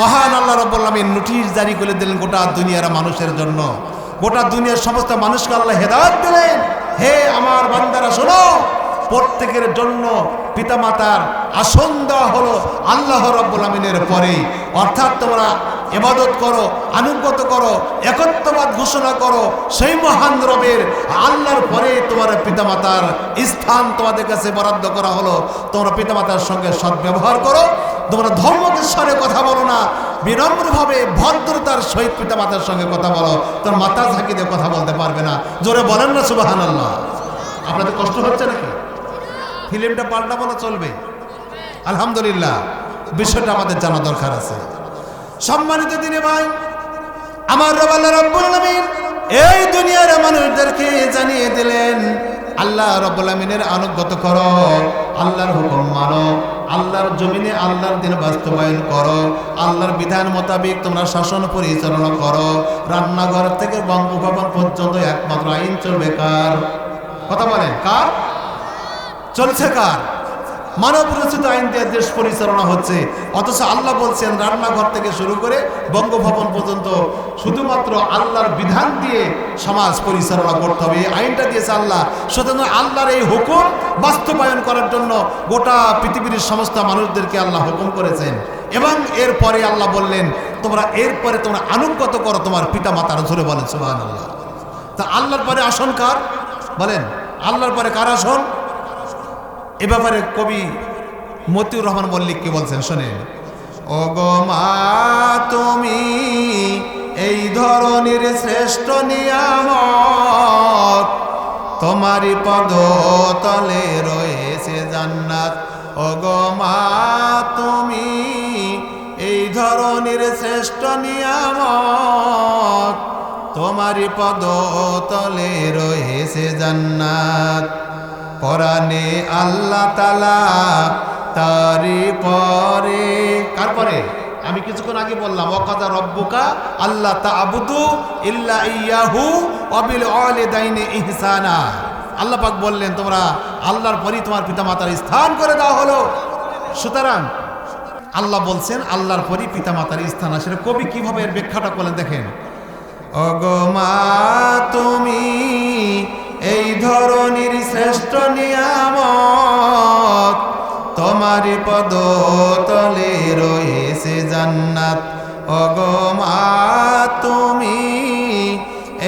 মহান আল্লাহ রব্বুল নোটিশ জারি করে দিলেন গোটা দুনিয়ার মানুষের জন্য। গোটা দুনিয়ার সমস্ত মানুষকে আল্লাহ হেদায়ত দিলেন। হে আমার বান্দারা, শোনো, প্রত্যেকের জন্য পিতামাতার আসন দেওয়া হলো আল্লাহ রব্বুল আমিনের পরে। অর্থাৎ তোমরা এবাদত করো আনুগত করো, একত্ববাদ ঘোষণা করো, সেই মহান রবের আল্লাহর পরে তোমার পিতামাতার স্থান তোমাদের কাছে বরাদ্দ করা হলো। তোমরা পিতামাতার সঙ্গে সদ্ব্যবহার করো, তোমরা ধর্মকে স্বরে কথা বলো না, বিনম্রভাবে ভদ্রতার সহিত পিতামাতার সঙ্গে কথা বলো। তোর মাথা দিয়ে কথা বলতে পারবে না। জোরে বলেন না সুবাহান আল্লাহ আপনাদের কষ্ট হচ্ছে নাকি? ফিল্মটা পাল্টাবো না চলবে। আলহামদুলিল্লাহ, বিষয়টা আমাদের জানা দরকার আছে। সম্মানিত দিনে ভাই, আমার রব আল্লাহ রব্বুল এই দুনিয়ার মানুষদেরকে জানিয়ে দিলেন, আল্লাহ আলামিনের আনুগত করো, আল্লাহর হুকুম মানো, আল্লাহর জমিনে আল্লাহর দিন বাস্তবায়ন করো, আল্লাহর বিধান মোতাবেক তোমরা শাসন পরিচালনা করো, রান্নাঘর থেকে বঙ্গভবন পর্যন্ত একমাত্র আইন চলবে কার? কথা বলেন, কার? চলছে কার? মানব রচিত আইন দিয়ে দেশ পরিচালনা হচ্ছে। অথচ আল্লাহ বলছেন, রান্নাঘর থেকে শুরু করে বঙ্গভবন পর্যন্ত শুধুমাত্র আল্লাহর বিধান দিয়ে সমাজ পরিচালনা করতে হবে। আইনটা দিয়েছে আল্লাহ। সুতরাং আল্লাহর এই হুকুম বাস্তবায়ন করার জন্য গোটা পৃথিবীর সমস্ত মানুষদেরকে আল্লাহ হুকুম করেছেন। এবং এরপরে আল্লাহ বললেন, তোমরা এরপরে তোমরা আনুগত করো তোমার পিতা মাতার ধরে বলেন সুবাহ আল্লাহ তা আল্লাহর পরে আসন কার? বলেন, আল্লাহর পরে কার আসন? এ ব্যাপারে কবি মতিউর রহমান মল্লিক কি বলছেন? শোনেন। ও গো মা, তুমি এই ধরনের শ্রেষ্ঠ নিয়ামত তোমারই পদ তলে রয়েছে জান্নাত। ও গো মা, তুমি এই ধরনের শ্রেষ্ঠ নিয়ামত তোমারই পদ তলে রয়েছে জান্নাত। কোরআনে আল্লাহ তালা তারি পরে, কার পরে? আমি কিছুক্ষণ আগে বললাম ওকাদা রব্বুকা আল্লাহ তা আবুদু ইল্লা ইয়াহু অবিল দাইনে ইহসানা। আল্লাহ পাক বললেন, তোমরা আল্লাহর পরই তোমার পিতা মাতার স্থান করে দেওয়া হলো। সুতরাং আল্লাহ বলছেন, আল্লাহর পরই পিতামাতার স্থান আসলে কবি কীভাবে এর ব্যাখ্যাটা করলেন দেখেন? অগমা তুমি এই ধরনের শ্রেষ্ঠ নিয়ামত তোমার পদ তলে রয়েছে জান্নাত। অগমা তুমি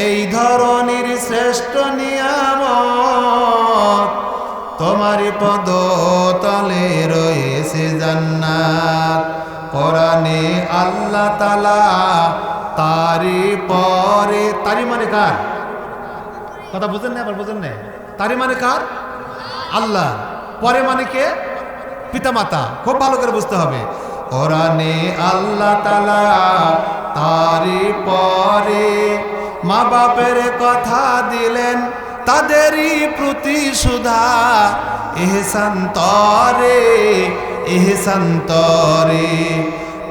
এই ধরনের শ্রেষ্ঠ নিয়ামত তোমার পদ তলে রয়েছে জান্নাত। কোরআনে আল্লাহ তালা তারি পরে তারি মানে কার? কথা বুঝেন না আবার বুঝেন না তারি মানে কার? আল্লাহ। পরে মানে কে? পিতামাতা। খুব ভালো করে বুঝতে হবে। কোরআনে আল্লাহ তালা তারি পরে মা বাপের কথা দিলেন, তাদেরই প্রতি সুধা এহসান তরে এহসান তরে।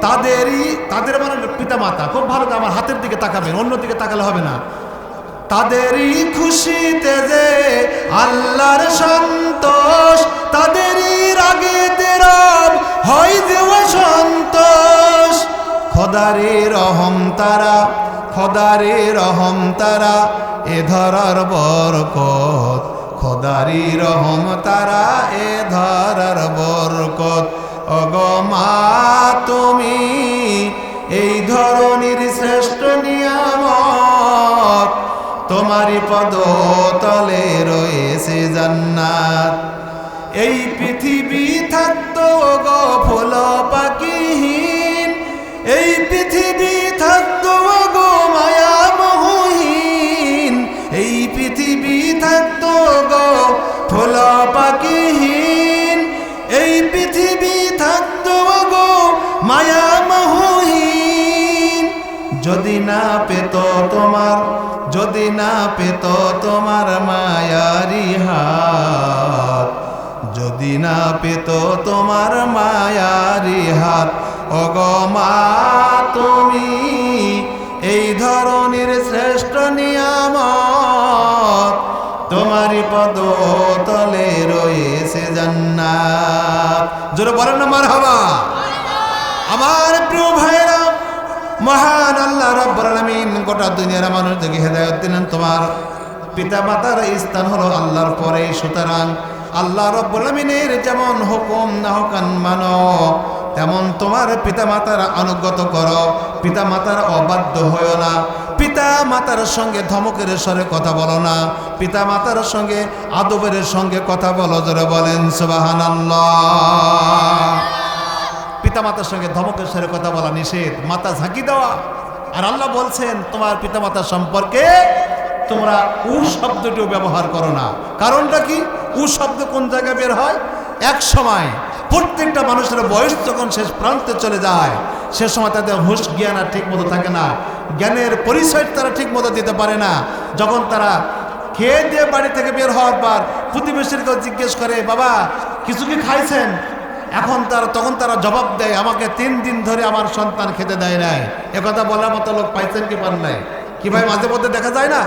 তাদেরই, তাদের মানে পিতামাতা। খুব ভালো আমার হাতের দিকে তাকাবেন অন্য দিকে তাকালে হবে না। তাদেরই খুশিতে যে আল্লাহর সন্তোষ, তাদেরই রাগে তেরব হয় দেওয়া সন্তোষ খোদারে রহম তারা, খোদারে রহম তারা, এ ধরার বরকত। খোদারি রহম তারা, এ ধরার বরকত। অগমা তুমি এই ধরনের শ্রেষ্ঠ নিয়ামত তোমারই পদ তলে রয়েছে জান্নাত। এই পৃথিবী থাকতো গো ফুল পাখিহীন এই পৃথিবী থাকতো যদি না পেত তোমার, যদি না পেত তোমার মায়ারি হাত, যদি না পেত তোমার মায়ারি হাত অগমা তুমি এই ধরনের শ্রেষ্ঠ নিয়ামত তোমারই পদ তলে রয়েছে জান্নাত। জোরে বলেন না মার হবা। আমার প্রিয় ভাইরা মহান আল্লাহ রব্বুল আলামিন গোটা দুনিয়ার মানুষদেরকে হেদায়েত দিলেন তোমার। পিতা মাতার স্থান হলো আল্লাহর পরে সুতরাং আল্লাহ রব্বুল যেমন হুকুম না হুকান মানো, তেমন তোমার পিতা মাতার অনুগত করো। পিতা মাতার অবাধ্য হয়েও না। পিতা মাতার সঙ্গে ধমকের স্বরে কথা বলো না। পিতা মাতার সঙ্গে আদবের সঙ্গে কথা বলো, জোরে বলেন, সুবহানাল্লাহ। পিতামাতার সঙ্গে ধমকের স্বরে কথা বলা নিষেধ। মাথা ঝাঁকি দেওয়া। আর আল্লাহ বলছেন, তোমার পিতামাতার সম্পর্কে তোমরা উ শব্দটিও ব্যবহার করো না। কারণটা কি? উ শব্দ কোন জায়গায় বের হয়? এক সময় প্রত্যেকটা মানুষের বয়স যখন শেষ প্রান্তে চলে যায়, সে সময় তাদের হুশ জ্ঞান আর ঠিক মতো থাকে না। জ্ঞানের পরিচয় তারা ঠিক মতো দিতে পারে না। যখন তারা খেয়ে দিয়ে বাড়ি থেকে বের হওয়ার পর প্রতিবেশীকেও জিজ্ঞেস করে, বাবা, কিছু কি খাইছেন? এখন তারা তখন তারা জবাব দেয়, আমাকে তিন দিন ধরে আমার সন্তান খেতে দেয় নাই। একথা বলার মতো লোক পাইছেন কি পান নাই? কি ভাই, মাঝে মধ্যে দেখা যায় না?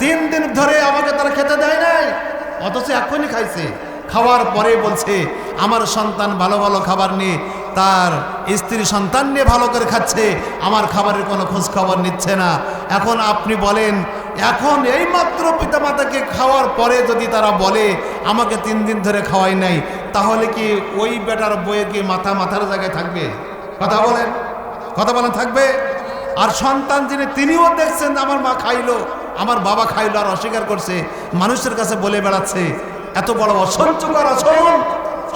তিন দিন ধরে আমাকে তারা খেতে দেয় নাই। অথচ এখনই খাইছে। খাওয়ার পরে বলছে, আমার সন্তান ভালো ভালো খাবার নিয়ে তার স্ত্রী সন্তান নিয়ে ভালো করে খাচ্ছে। আমার খাবারের কোনো খোঁজ খবর নিচ্ছে না। এখন আপনি বলেন এখন এই মাত্র পিতামাতাকে খাওয়ার পরে যদি তারা বলে, আমাকে তিন দিন ধরে খাওয়াই নাই তাহলে কি ওই বেটার বইয়ে কি মাথা মাথার জায়গায় থাকবে? কথা বলেন। কথা বলেন, থাকবে? আর সন্তান যিনি, তিনিও দেখছেন আমার মা খাইলো, আমার বাবা খাইলো আর অস্বীকার করছে, মানুষের কাছে বলে বেড়াচ্ছে, এত বড় অসহ্য করা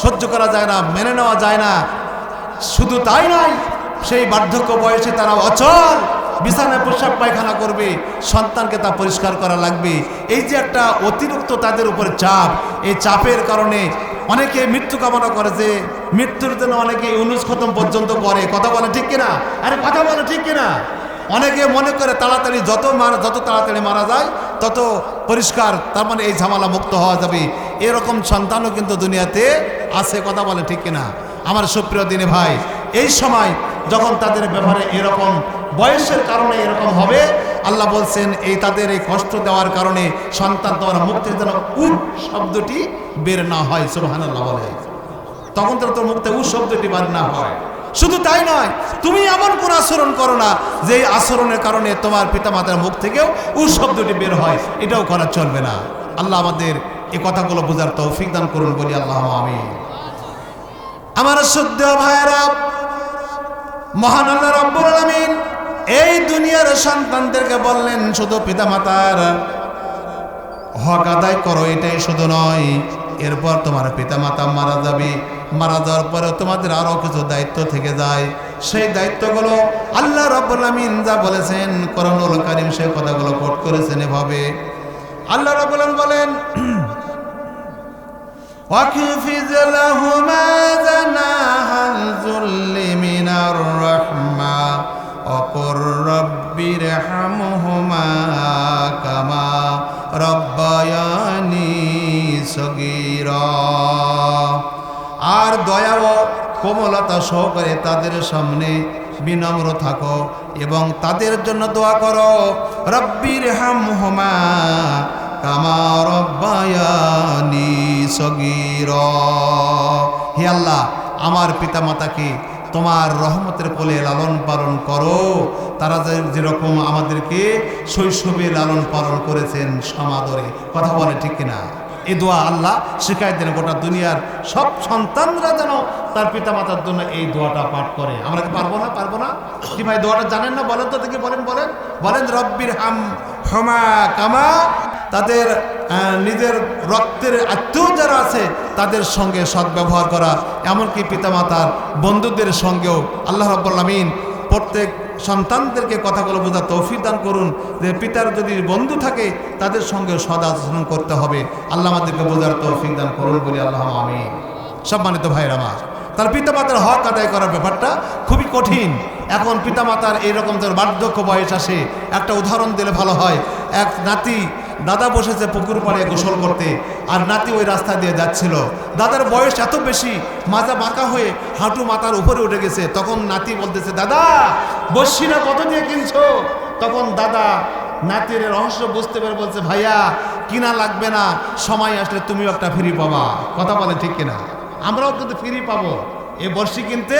সহ্য করা যায় না, মেনে নেওয়া যায় না। শুধু তাই নয়, সেই বার্ধক্য বয়সে তারা অচল। বিছানায় প্রস্রাব পায়খানা করবে, সন্তানকে তা পরিষ্কার করা লাগবে। এই যে একটা অতিরিক্ত তাদের উপরে চাপ, এই চাপের কারণে অনেকে মৃত্যু কামনা করে যে, মৃত্যুর জন্য অনেকে ইউনুস খতম পর্যন্ত করে। কথা বলে ঠিক কিনা? আরে কথা বলে ঠিক কিনা? অনেকে মনে করে তাড়াতাড়ি যত মারা, যত তাড়াতাড়ি মারা যায়, তত পরিষ্কার, তার মানে এই ঝামেলা মুক্ত হওয়া যাবে। এরকম সন্তানও কিন্তু দুনিয়াতে আছে, কথা বলে ঠিক কিনা? আমার সুপ্রিয় দিনে ভাই, এই সময় যখন তাদের ব্যাপারে এরকম বয়সের কারণে এরকম হবে, আল্লাহ বলছেন, এই তাদের এই কষ্ট দেওয়ার কারণে সন্তান তোমার মুক্তির যেন উট শব্দটি বের না হয়। সুবহান আল্লাহ বলে। তখন তো তোর মুক্তি উট শব্দটি বার না হয়। শুধু তাই নয়, তুমি এমন কোন আচরণ করো না যে আচরণের কারণে তোমার পিতামাতার মুখ থেকেও উট শব্দটি বের হয়। এটাও করা চলবে না। আল্লাহ আমাদের এই কথাগুলো বোঝার তৌফিক দান করুন বলি আল্লাহ আমি আমার সদ্য ভাইয়েরা মহান আল্লাহ রব্বুল আলামিন এই দুনিয়ার সন্তানদেরকে বললেন, শুধু পিতামাতার হক আদায় করো, এটাই শুধু নয়। এরপর তোমার পিতামাতা মারা যাবে। মারা যাওয়ার পরে তোমাদের আরও কিছু দায়িত্ব থেকে যায়। সেই দায়িত্বগুলো আল্লাহ রব্বুল আমিন যা বলেছেন করণুল কারিম সেই কথাগুলো কোট করেছেন এভাবে। আল্লাহ রব্বুল বলেন واخفض لهما جناح الذل من الرحمة وقل رب ارحمهما كما ربياني صغيرا আর দয়া ও কোমলতা সহকারে তাদের সামনে বিনম্র থাকো এবং তাদের জন্য দোয়া করো রব্বির হাম হোমা হে আল্লাহ, আমার পিতামাতাকে তোমার রহমতের কোলে লালন পালন করো। তারা যেরকম আমাদেরকে শৈশবে লালন পালন করেছেন সমাদরে। কথা বলে ঠিক কিনা? এই দোয়া আল্লাহ শিখাই দেন গোটা দুনিয়ার সব সন্তানরা যেন তার পিতা পিতামাতার জন্য এই দোয়াটা পাঠ করে। আমরা কি পারব না? পারব না? কি ভাই দোয়াটা জানেন না? বলেন তো দেখি, বলেন বলেন। বলেন রব্বির হাম হমা কামা তাদের নিজের রক্তের আত্মীয় যারা আছে, তাদের সঙ্গে সদ্ব্যবহার করা। এমনকি পিতামাতার বন্ধুদের সঙ্গেও আল্লাহ রব্বুল প্রত্যেক সন্তানদেরকে কথাগুলো বোঝা তৌফিক দান করুন, যে পিতার যদি বন্ধু থাকে, তাদের সঙ্গে সদ আচরণ করতে হবে। আল্লাহ আমাদেরকে বোঝার তৌফিক দান করুন বলি আল্লাহ আমি সম্মানিত ভাইয়ের আমার, তার পিতামাতার হক আদায় করার ব্যাপারটা খুবই কঠিন। এখন পিতামাতার এইরকম যার বার্ধক্য বয়স আসে, একটা উদাহরণ দিলে ভালো হয়। এক নাতি দাদা বসেছে পুকুর পাড়ে গোসল করতে, আর নাতি ওই রাস্তা দিয়ে যাচ্ছিল। দাদার বয়স এত বেশি, মাজা বাঁকা হয়ে হাঁটু মাথার উপরে উঠে গেছে। তখন নাতি বলতেছে, দাদা বসছিনা কত দিয়ে কিনছো? তখন দাদা নাতির রহস্য বুঝতে পেরে বলছে, ভাইয়া, কিনা লাগবে না, সময় আসলে তুমিও একটা ফ্রি পাবা। কথা বলে ঠিক কিনা? আমরাও কিন্তু ফ্রি পাবো। এ বর্ষি কিনতে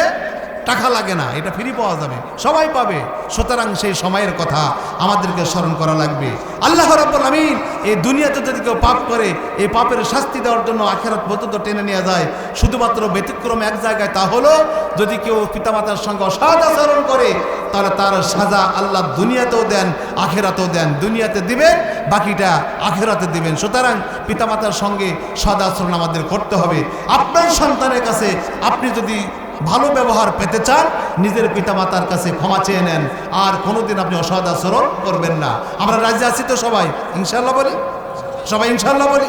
টাকা লাগে না, এটা ফ্রি পাওয়া যাবে। সবাই পাবে। সুতরাং সেই সময়ের কথা আমাদেরকে স্মরণ করা লাগবে। আল্লাহ রব্বুল আমিন এই দুনিয়াতে যদি কেউ পাপ করে, এই পাপের শাস্তি দেওয়ার জন্য আখেরাত পর্যন্ত টেনে নিয়ে যায়, শুধুমাত্র ব্যতিক্রম এক জায়গায়, তা হলো যদি কেউ পিতামাতার সঙ্গে অসৎ আচরণ করে, তাহলে তার সাজা আল্লাহ দুনিয়াতেও দেন, আখেরাতেও দেন। দুনিয়াতে দিবেন, বাকিটা আখেরাতে দিবেন। সুতরাং পিতামাতার সঙ্গে সদাচরণ আমাদের করতে হবে। আপনার সন্তানের কাছে আপনি যদি ভালো ব্যবহার পেতে চান, নিজের পিতামাতার কাছে ক্ষমা চেয়ে নেন। আর কোনোদিন আপনি অসৎ আচরণ করবেন না। আমরা রাজি আছি তো সবাই? ইনশাল্লাহ বলি? সবাই ইনশাল্লাহ বলি?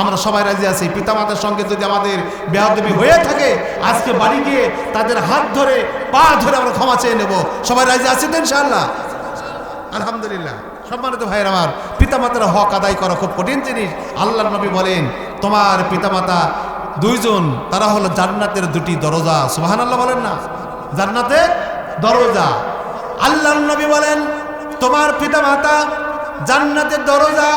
আমরা সবাই রাজি আছি। পিতামাতার সঙ্গে যদি আমাদের বেহাদবি হয়ে থাকে, আজকে বাড়ি গিয়ে তাদের হাত ধরে, পা ধরে আমরা ক্ষমা চেয়ে নেব। সবাই রাজি আছি তো ইনশাল্লাহ আলহামদুলিল্লাহ। সম্মানিত ভাইয়ের আমার, পিতামাতার হক আদায় করা খুব কঠিন জিনিস। আল্লাহ নবী বলেন, তোমার পিতামাতা দুইজন, তারা হলো জান্নাতের দুটি দরজা। সুবাহান আল্লাহ বলেন না? জান্নাতের দরজা। আল্লাহ নবী বলেন, তোমার পিতা মাতা জান্নাতের দরজা,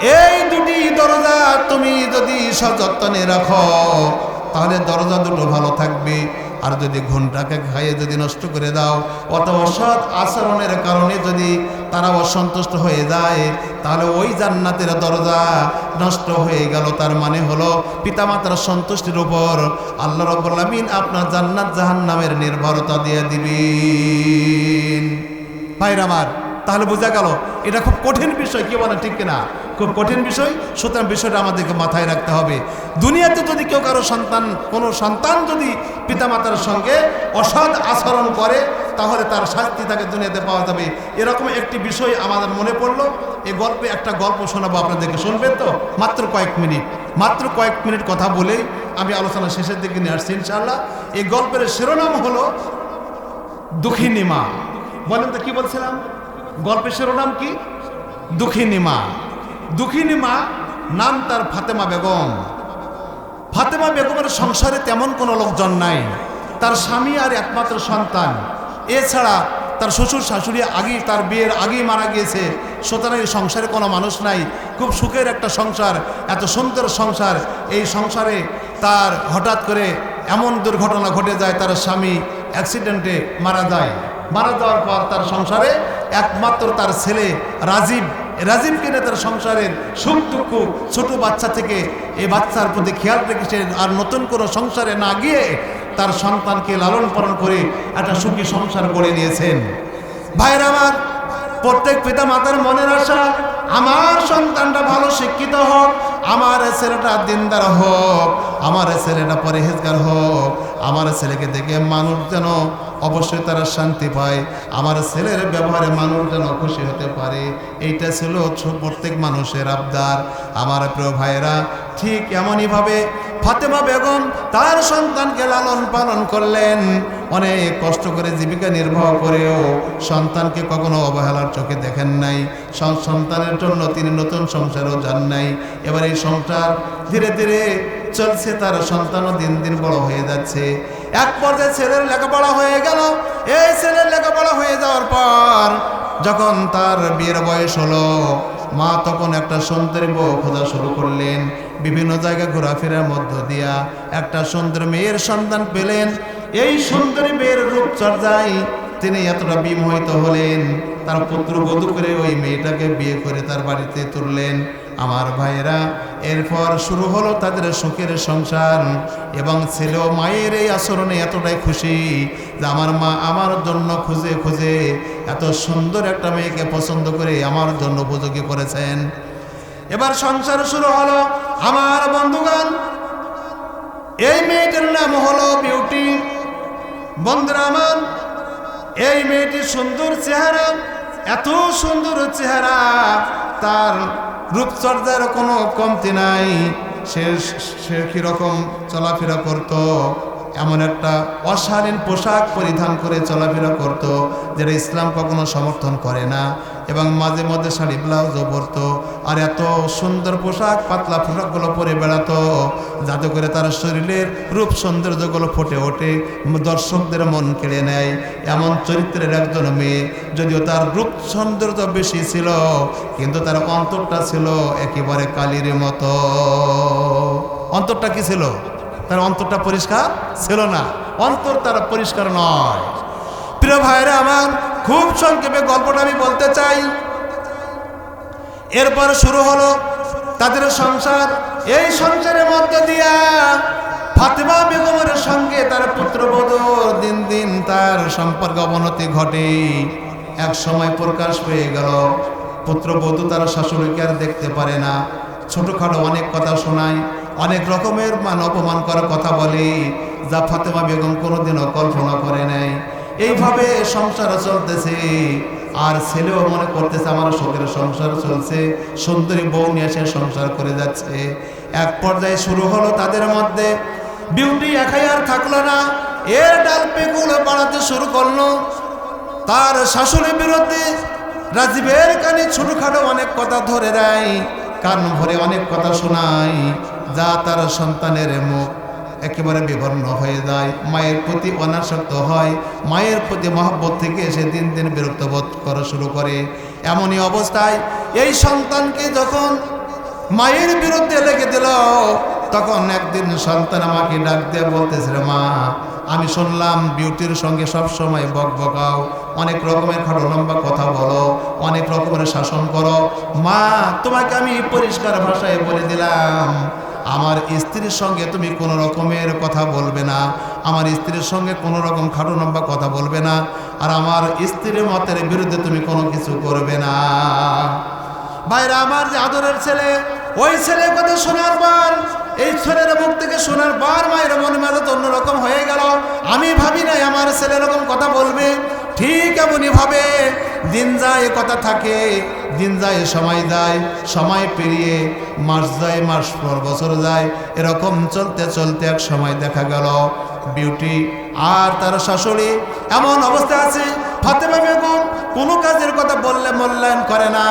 এই দুটি দরজা তুমি যদি সযত্নে রাখো, তাহলে দরজা দুটো ভালো থাকবে। আর যদি ঘন্টাকে খাইয়ে যদি নষ্ট করে দাও অত অসৎ আচরণের কারণে যদি তারা অসন্তুষ্ট হয়ে যায়, তাহলে ওই জান্নাতের দরজা নষ্ট হয়ে গেল। তার মানে হলো পিতামাতার সন্তুষ্টির উপর আল্লাহ আমিন আপনার জান্নাত জাহান্নামের নির্ভরতা দিয়ে দিবেন। ভাইরা আমার, তাহলে বোঝা গেল, এটা খুব কঠিন বিষয়, কি বলে ঠিক কিনা? খুব কঠিন বিষয়, সুতরাং বিষয়টা আমাদেরকে মাথায় রাখতে হবে। দুনিয়াতে যদি কেউ কারও সন্তান, কোনো সন্তান যদি পিতামাতার সঙ্গে অসৎ আচরণ করে, তাহলে তার শাস্তি তাকে দুনিয়াতে পাওয়া যাবে। এরকম একটি বিষয় আমাদের মনে পড়ল। এই গল্পে একটা গল্প শোনাবো, আপনাদেরকে শুনবেন তো? মাত্র কয়েক মিনিট। মাত্র কয়েক মিনিট কথা বলেই আমি আলোচনা শেষের দিকে নিয়ে আসছি, ইনশাআল্লাহ। এই গল্পের শিরোনাম হলো দুঃখিনী মা। বলেন তো কি বলছিলাম? গল্পের শিরোনাম কি? দুঃখিনী মা। দুঃখিনী মা, নাম তার ফাতেমা বেগম। ফাতেমা বেগমের সংসারে তেমন কোনো লোকজন নাই। তার স্বামী আর একমাত্র সন্তান। এছাড়া তার শ্বশুর শাশুড়ি আগেই তার বিয়ের আগেই মারা গিয়েছে। সুতরাং এই সংসারে কোনো মানুষ নাই। খুব সুখের একটা সংসার, এত সুন্দর সংসার। এই সংসারে তার হঠাৎ করে এমন দুর্ঘটনা ঘটে যায়, তার স্বামী অ্যাক্সিডেন্টে মারা যায়। মারা যাওয়ার পর তার সংসারে একমাত্র তার ছেলে রাজীব রাজীব কিনে তার সংসারের সুখ দুঃখ ছোট বাচ্চা থেকে এই বাচ্চার প্রতি খেয়াল রেখেছেন আর নতুন কোনো সংসারে না গিয়ে তার সন্তানকে লালন পালন করে একটা সুখী সংসার গড়ে নিয়েছেন। ভাইয়ের আমার, প্রত্যেক পিতা মাতার মনের আশা, আমার সন্তানটা ভালো শিক্ষিত হোক, আমার ছেলেটা দিনদার হোক, আমার ছেলেটা পরেহেজগার হোক, আমার ছেলেকে দেখে মানুষ যেন অবশ্যই তারা শান্তি পায়। আমার ছেলের ব্যবহারে মানুষ যেন খুশি হতে পারে, এইটা ছিল প্রত্যেক মানুষের আবদার। আমার প্রিয় ভাইয়েরা, ঠিক এমনইভাবে ফাতেমা বেগম তার সন্তানকে লালন পালন করলেন। অনেক কষ্ট করে জীবিকা নির্বাহ করেও সন্তানকে কখনো অবহেলার চোখে দেখেন নাই। সন্তানের জন্য তিনি নতুন সংসারও যান নাই। এবার এই সংসার ধীরে ধীরে চলছে, তার সন্তানও দিন দিন বড় হয়ে যাচ্ছে। এক পর্যায়ে ছেলের লেখাপড়া হয়ে গেল। এই ছেলের লেখাপড়া হয়ে যাওয়ার পর যখন তার বিয়ের বয়স হলো, মা তখন একটা সুন্দরী বউ খোঁজা শুরু করলেন। বিভিন্ন জায়গায় ঘোরাফেরার মধ্য দিয়া একটা সুন্দর মেয়ের সন্তান পেলেন। এই সুন্দরী মেয়ের রূপচর্যায় তিনি এতটা বিমোহিত হলেন। তার পুত্র বধূ করে ওই মেয়েটাকে বিয়ে করে তার বাড়িতে তুললেন। আমার ভাইয়েরা, এরপর শুরু হলো তাদের সুখের সংসার এবং ছেলেও মায়ের এই আচরণে এতটাই খুশি যে আমার মা আমার জন্য খুঁজে খুঁজে এত সুন্দর একটা মেয়েকে পছন্দ করে আমার জন্য উপযোগী করেছেন। এবার সংসার শুরু হলো আমার বন্ধুগান এই মেয়েটির নাম হলো বিউটি। বন্ধুরা আমার, এই মেয়েটির সুন্দর চেহারা, এত সুন্দর চেহারা, তার রূপচর্যার কোনো কমতি নাই। সে সে কীরকম চলাফেরা করত, এমন একটা অশালীন পোশাক পরিধান করে চলাফেরা করত, যেটা ইসলাম কখনো সমর্থন করে না। এবং মাঝে মধ্যে শাড়ি, ব্লাউজও পরতো। আর এত সুন্দর পোশাক, পাতলা পোশাকগুলো পরে বেড়াতো। যাতে করে তার শরীরের রূপ সৌন্দর্যগুলো ফুটে ওঠে, দর্শকদের মন কেড়ে নেয়। এমন চরিত্রের একজন মেয়ে, যদিও তার রূপ সৌন্দর্য বেশি ছিল, কিন্তু তার অন্তরটা ছিল একেবারে কালির মতো। অন্তরটা কি ছিল? তার অন্তরটা পরিষ্কার? ছিল না। অন্তর তার পরিষ্কার নয়। প্রিয় ভাইরা আমার খুব সংক্ষেপে গল্পটা আমি বলতে চাই। এরপর শুরু হলো তাদের সংসার। এই সংসারের মধ্যে দিয়া ফাতেমা বেগমের সঙ্গে তার পুত্রবধূর দিন দিন তার সম্পর্ক অবনতি ঘটে। এক সময় প্রকাশ পেয়ে গেল, পুত্রবধূ তার শাশুড়িকে আর দেখতে পারে না। ছোটখাটো অনেক কথা শোনায়, অনেক রকমের মান অপমান করার কথা বলে, যা ফাতেমা বেগম কোনোদিনও কল্পনা করে নেয় এইভাবে সংসার চলতেছে। আর ছেলেও মনে করতেছে, আমার শোকের সংসার চলছে। সুন্দরী বউ নিয়ে এসে সংসার করে যাচ্ছে। এক পর্যায়ে শুরু হলো তাদের মধ্যে, বিউটি একাই আর থাকল না। এর ডাল পেগুলো বাড়াতে শুরু করল। তার শাশুড়ির বিরুদ্ধে রাজীবের কানে ছোটখাটো অনেক কথা ধরে দেয় কান ভরে অনেক কথা শোনায়। যা তার সন্তানের মুখ। একেবারে বিবর্ণ হয়ে যায়। মায়ের প্রতি অনাসক্ত হয়। মায়ের প্রতি মহব্বত থেকে সে দিন দিন বিরক্ত বোধ করা শুরু করে। এমনই অবস্থায় এই সন্তানকে যখন মায়ের বিরুদ্ধে লেগে দিল, তখন একদিন সন্তান আমাকে ডাক দিয়ে বলতেছে মা, আমি শুনলাম বিউটির সঙ্গে সব সময় বক বকাও। অনেক রকমের লম্বা কথা বলো, অনেক রকমের শাসন করো। মা, তোমাকে আমি পরিষ্কার ভাষায় বলে দিলাম আমার স্ত্রীর সঙ্গে তুমি কোনো রকমের কথা বলবে না। আমার স্ত্রীর সঙ্গে কোনো রকম খাটো লম্বা কথা বলবে না। আর আমার স্ত্রীর মতের বিরুদ্ধে তুমি কোনো কিছু করবে না। ভাইরা, আমার যে আদরের ছেলে, ওই ছেলের কথা শোনার পর, এই ছেলের মুখ থেকে শোনার পর মায়ের মনে মাঝে অন্যরকম হয়ে গেল। আমি ভাবি নাই আমার ছেলে এরকম কথা বলবে। ঠিক এমনই ভাবে দিন যায়, কথা থাকে। দিন যায়, সময় যায়, সময় পেরিয়ে মাস যায়, মাস পর বছর যায়, এরকম চলতে চলতে এক সময় দেখা গেল। বিউটি আর তার শাশুড়ি এমন অবস্থা আছে, ফাতেমা বেগম কোনো কাজের কথা বললে মূল্যায়ন করে না।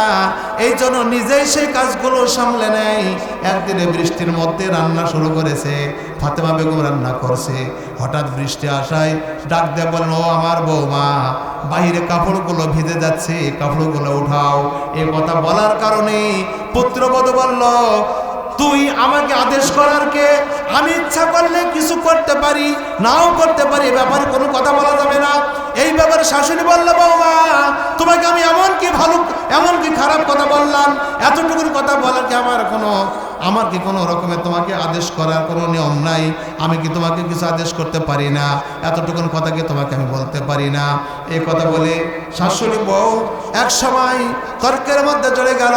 এই জন্য নিজেই সেই কাজগুলো সামলে নেয়। একদিনে বৃষ্টির মধ্যে রান্না শুরু করেছে, ফাতেমা বেগম রান্না করছে। হঠাৎ বৃষ্টি আসায় ডাক দিয়ে বলেন, ও আমার বৌমা, বাহিরে কাপড়গুলো ভিজে যাচ্ছে, কাপড়গুলো উঠাও। এ কথা বলার কারণে পুত্রবধ বলল তুই আমাকে আদেশ করার কে? আমি ইচ্ছা করলে কিছু করতে পারি, নাও করতে পারি, এ ব্যাপারে কোনো কথা বলা যাবে না। এই ব্যাপারে শাশুড়ি বলল বাবা তোমাকে আমি এমন কি ভালো, এমন কি খারাপ কথা বললাম? এতটুকুর কথা বলার কি আমার কোনো আমার কি কোনো রকমের তোমাকে আদেশ করার কোনো নিয়ম নাই? আমি কি তোমাকে কিছু আদেশ করতে পারি না? এতটুকুন কথা কি তোমাকে আমি বলতে পারি না? এই কথা বলে শাশুড়ি বউ এক সময় তর্কের মধ্যে চলে গেল।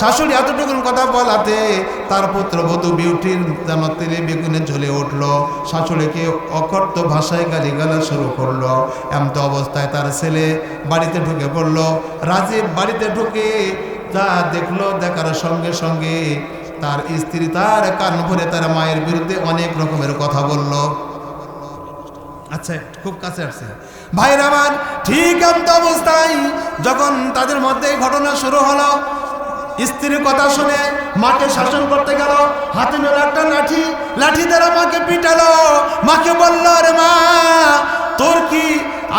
শাশুড়ি এতটুকুন কথা বলাতে তার পুত্র বধূ বিউটির যেন তেলে বেগুনে জ্বলে উঠল। শাশুড়িকে অকর্ত ভাষায় গালি গালা শুরু করল। এমত অবস্থায় তার ছেলে বাড়িতে ঢুকে পড়ল। রাজীব বাড়িতে ঢুকে যা দেখল দেখার সঙ্গে সঙ্গে তার স্ত্রী তার কান ভরে তার মায়ের বিরুদ্ধে অনেক রকমের কথা বলল। আচ্ছা খুব কাছে আসছে। ভাইরা আমার ঠিক এমত অবস্থায় যখন তাদের মধ্যে ঘটনা শুরু হলো, স্ত্রীর কথা শুনে মাকে শাসন করতে গেল, হাতে নিল একটা লাঠি লাঠি দ্বারা মাকে পিটালো। মাকে বলল রে মা, তোর কি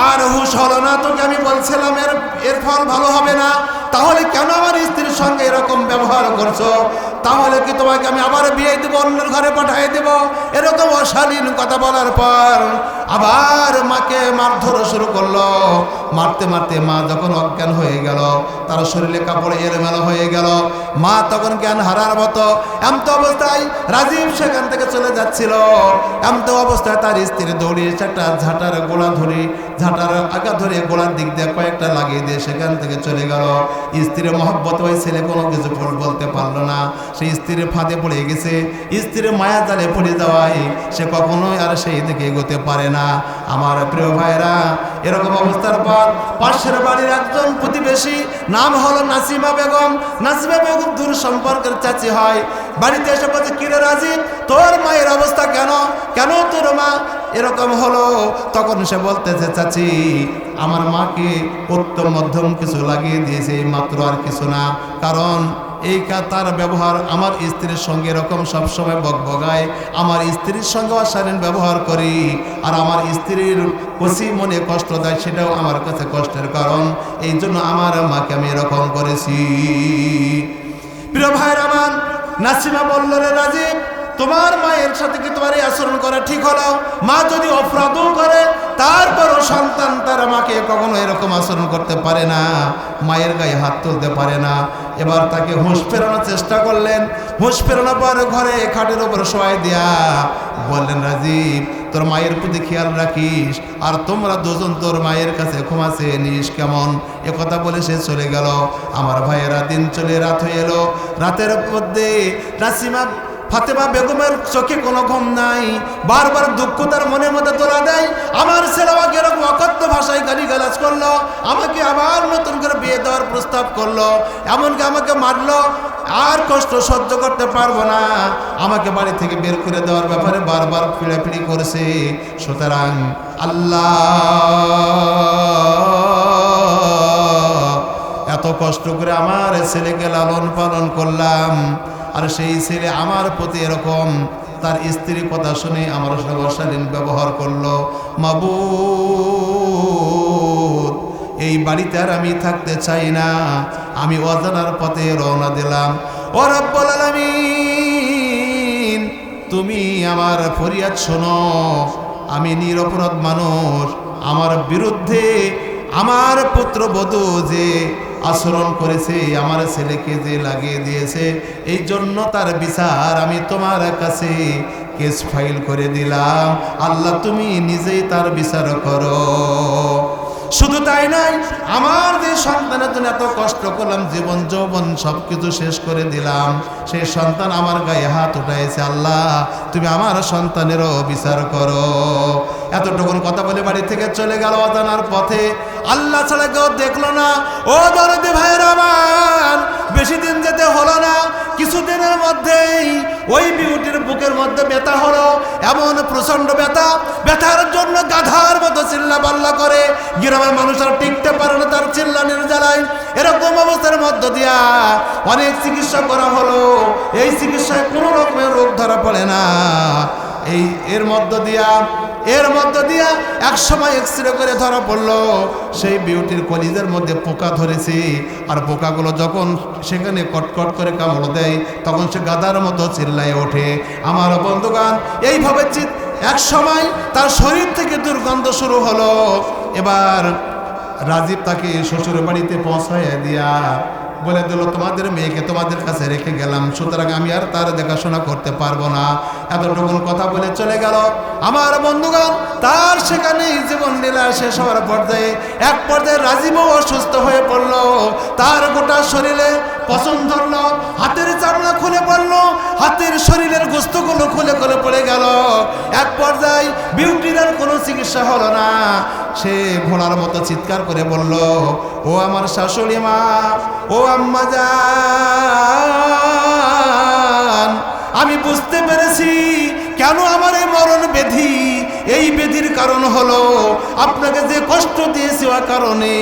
আর হুশ হলো না? তোকে আমি বলছিলাম এর এর ফল ভালো হবে না। তাহলে কেন আমার স্ত্রীর সঙ্গে এরকম ব্যবহার করছ? তাহলে কি তোমাকে আমি আবার বিয়ে দেবো, অন্যের ঘরে পাঠিয়ে দেব? এরকম অশালীন কথা বলার পর আবার মাকে মারধর শুরু করল। মারতে মারতে মা যখন অজ্ঞান হয়ে গেল, তার শরীরে কাপড় এলোমেলো হয়ে গেল। মা তখন জ্ঞান হারার মতো, এমত অবস্থায় রাজীব সেখান থেকে চলে যাচ্ছিল। এমত অবস্থায় তার স্ত্রী এসে একটা ঝাঁটার গোড়া ধরে, ঝাঁটার আগা ধরে গোড়ার দিক দিয়ে কয়েকটা লাগিয়ে দিয়ে সেখান থেকে চলে গেল। স্ত্রীর মহব্বত ওই ছেলে কোনো কিছু বলতে পারল না। সেই স্ত্রীর ফাঁদে পড়ে গেছে। স্ত্রীর মায়া জালে পড়ে যাওয়ায় সে কখনোই আর সেই দিকে এগোতে পারে না। আমার প্রিয় ভাইরা এরকম অবস্থার পর পাশের বাড়ির একজন প্রতিবেশী, নাম হলো নাসিমা বেগম। নাসিমা বেগম দূর সম্পর্কের চাচি হয়। বাড়িতে এসে বলছে কিরে রাজি, তোর মায়ের অবস্থা কেন? কেন তোর মা? এরকম হলো। তখন সে বলতেছে, চাচি, আমার মাকে উত্তম মধ্যম কিছু লাগিয়ে দিয়েছে মাত্র আর কিছু না। কারণ এই তার ব্যবহার আমার স্ত্রীর সঙ্গে এরকম সবসময় বকবগায় আমার স্ত্রীর সঙ্গে অশালীন ব্যবহার করি। আর আমার স্ত্রীর কষি মনে কষ্ট দেয়, সেটাও আমার কাছে কষ্টের কারণ। এই জন্য আমার মাকে আমি এরকম করেছি। প্রিয় ভাইয়ের আমার, নাসিমা বলল, রে রাজীব, তোমার মায়ের সাথে কি তোমার এই আচরণ করা ঠিক হলো? মা যদি অপরাধও করে তারপরও সন্তান তার মাকে কখনো এরকম আচরণ করতে পারে না, মায়ের গায়ে হাত তুলতে পারে না। এবার তাকে হুঁশ ফেরানোর চেষ্টা করলেন। হুঁশ ফেরানোর পর ঘরে খাটের উপর শোয়াই দেয়া বললেন, রাজীব, তোর মায়ের প্রতি খেয়াল রাখিস, আর তোমরা দুজন তোর মায়ের কাছে ক্ষমা চেয়ে নিস কেমন? এ কথা বলে সে চলে গেল। আমার ভাইয়েরা দিন চলে, রাত হয়ে এলো। রাতের মধ্যে রাসিমা ফাতেমা বেগমের চোখে কোনো ঘুম নাই। বারবার দুঃখ তার মনের মধ্যে তোলা দেয়। আমার ছেলে আমাকে এরকম অকথ্য ভাষায় গালি গালাজ করল, আমাকে আবার নতুন করে বিয়ে দেওয়ার প্রস্তাব করল। এমনকি আমাকে মারলো, আর কষ্ট সহ্য করতে পারব না। আমাকে বাড়ি থেকে বের করে দেওয়ার ব্যাপারে বারবার পিড়াপিড়ি করেছে। সুতরাং আল্লাহ, এত কষ্ট করে আমার ছেলেকে লালন পালন করলাম। আর সেই ছেলে আমার প্রতি এরকম। তার স্ত্রীর কথা শুনে আমার সঙ্গে অশালীন ব্যবহার করল। মাবুদ, এই বাড়িতে আর আমি থাকতে চাই না। আমি অজানার পথে রওনা দিলাম। ও তুমি আমার ফরিয়াদ শোনো। আমি নিরপরাধ মানুষ। আমার বিরুদ্ধে আমার পুত্রবধূ যে আচরণ করেছে আমার ছেলেকে যে লাগিয়ে দিয়েছে, এই জন্য তার বিচার আমি তোমার কাছে কেস ফাইল করে দিলাম। আল্লাহ, তুমি নিজেই তার বিচার করো। শুধু তাই নাই আমার যে সন্তানের জন্য এত কষ্ট করলাম, জীবন যৌবন সব কিছু শেষ করে দিলাম, সেই সন্তান আমার গায়ে হাত উঠাইছে, আল্লাহ, তুমি আমার সন্তানেরও বিচার করো। এতটুকুন কথা বলে বাড়ি থেকে চলে গেল অজানার পথে। আল্লাহ ছাড়া কেউ দেখল না। ও দরদি ভাইয়ের আমার বেশি দিন যেতে হলো না। কিছুদিনের মধ্যেই ওই বিউটির বুকের মধ্যে ব্যথা হলো। এমন প্রচণ্ড ব্যথা। ব্যথার জন্য গাধার মতো চিল্লা পাল্লা করে। গ্রামের মানুষ আর টিকতে পারে না তার চিল্লানির জ্বালায়। এরকম অবস্থার মধ্য দিয়া অনেক চিকিৎসা করা হলো। এই চিকিৎসায় কোনো রকমের রোগ ধরা পড়ে না। এই, এর মধ্য দিয়া এর মধ্য দিয়া এক সময় এক্স রে করে ধরা পড়ল। সেই বিউটির কলিজের মধ্যে পোকা ধরেছে। আর পোকাগুলো যখন সেখানে কটকট করে কামড় দেয়, তখন সে গাদার মতো চিল্লায় ওঠে। আমার বন্ধুগান এইভাবে চিত এক সময় তার শরীর থেকে দুর্গন্ধ শুরু হলো। এবার রাজীব তাকে শ্বশুর বাড়িতে পৌঁছাইয়া দিয়া বলে দিল, তোমাদের মেয়েকে তোমাদের কাছে রেখে গেলাম, সুতরাং আমি আর তার দেখাশোনা করতে পারব না। এতটুকুন কথা বলে চলে গেল। আমার বন্ধুগণ, তার সেখানে জীবন লীলা শেষ হওয়ার পর্যায়ে এক পর্যায়ে রাজীবও অসুস্থ হয়ে পড়ল। তার গোটা শরীরে পছন্দ ধরলো, হাতের চামড়া খুলে পড়ল, হাতের শরীরের গোস্তগুলো খুলে খুলে পড়ে গেল। এক পর্যায়ে বিউটির কোনো চিকিৎসা হলো না। সে ঘোড়ার মতো চিৎকার করে বলল, ও আমার শাশুড়ি মা, ও আম্মা যান আমি বুঝতে পেরেছি কেন আমার এই মরণ বেধি। এই বেধির কারণ হলো আপনাকে যে কষ্ট দিয়েছি ওর কারণে।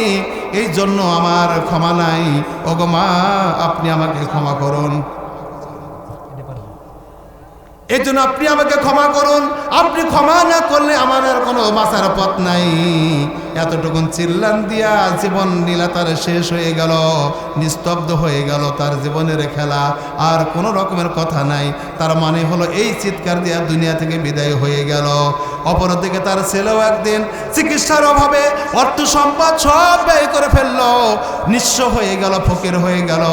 এই জন্য আমার ক্ষমা নাই। ওগো মা, আপনি আমাকে ক্ষমা করুন। এই জন্য আপনি আমাকে ক্ষমা করুন। আপনি ক্ষমা না করলে আমার আর কোনো বাঁচার পথ নাই। এতটুকুন চিল্লান দিয়া জীবন নীলা তার শেষ হয়ে গেল, নিস্তব্ধ হয়ে গেল তার জীবনের খেলা। আর কোনো রকমের কথা নাই। তার মানে হলো এই চিৎকার দিয়া দুনিয়া থেকে বিদায় হয়ে গেল। অপরদিকে তার ছেলেও একদিন চিকিৎসার অভাবে অর্থ সম্পদ সব ব্যয় করে ফেলল। নিঃস্ব হয়ে গেল, ফকির হয়ে গেল।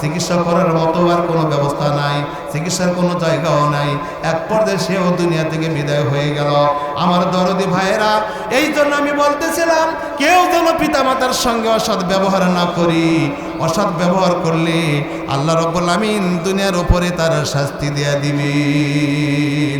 চিকিৎসা করার মতো আর কোনো ব্যবস্থা নাই, চিকিৎসার কোনো জায়গাও নাই। এক পর্যায়ে সেও দুনিয়া থেকে বিদায় হয়ে গেল। আমার দরদি ভাইয়েরা, এই জন্য আমি বলতেছিলাম কেউ যেন পিতামাতার সঙ্গে অসৎ ব্যবহার না করি। অসৎ ব্যবহার করলে আল্লাহ রব্বুল আমিন দুনিয়ার উপরে তার শাস্তি দেয়া দিবেন।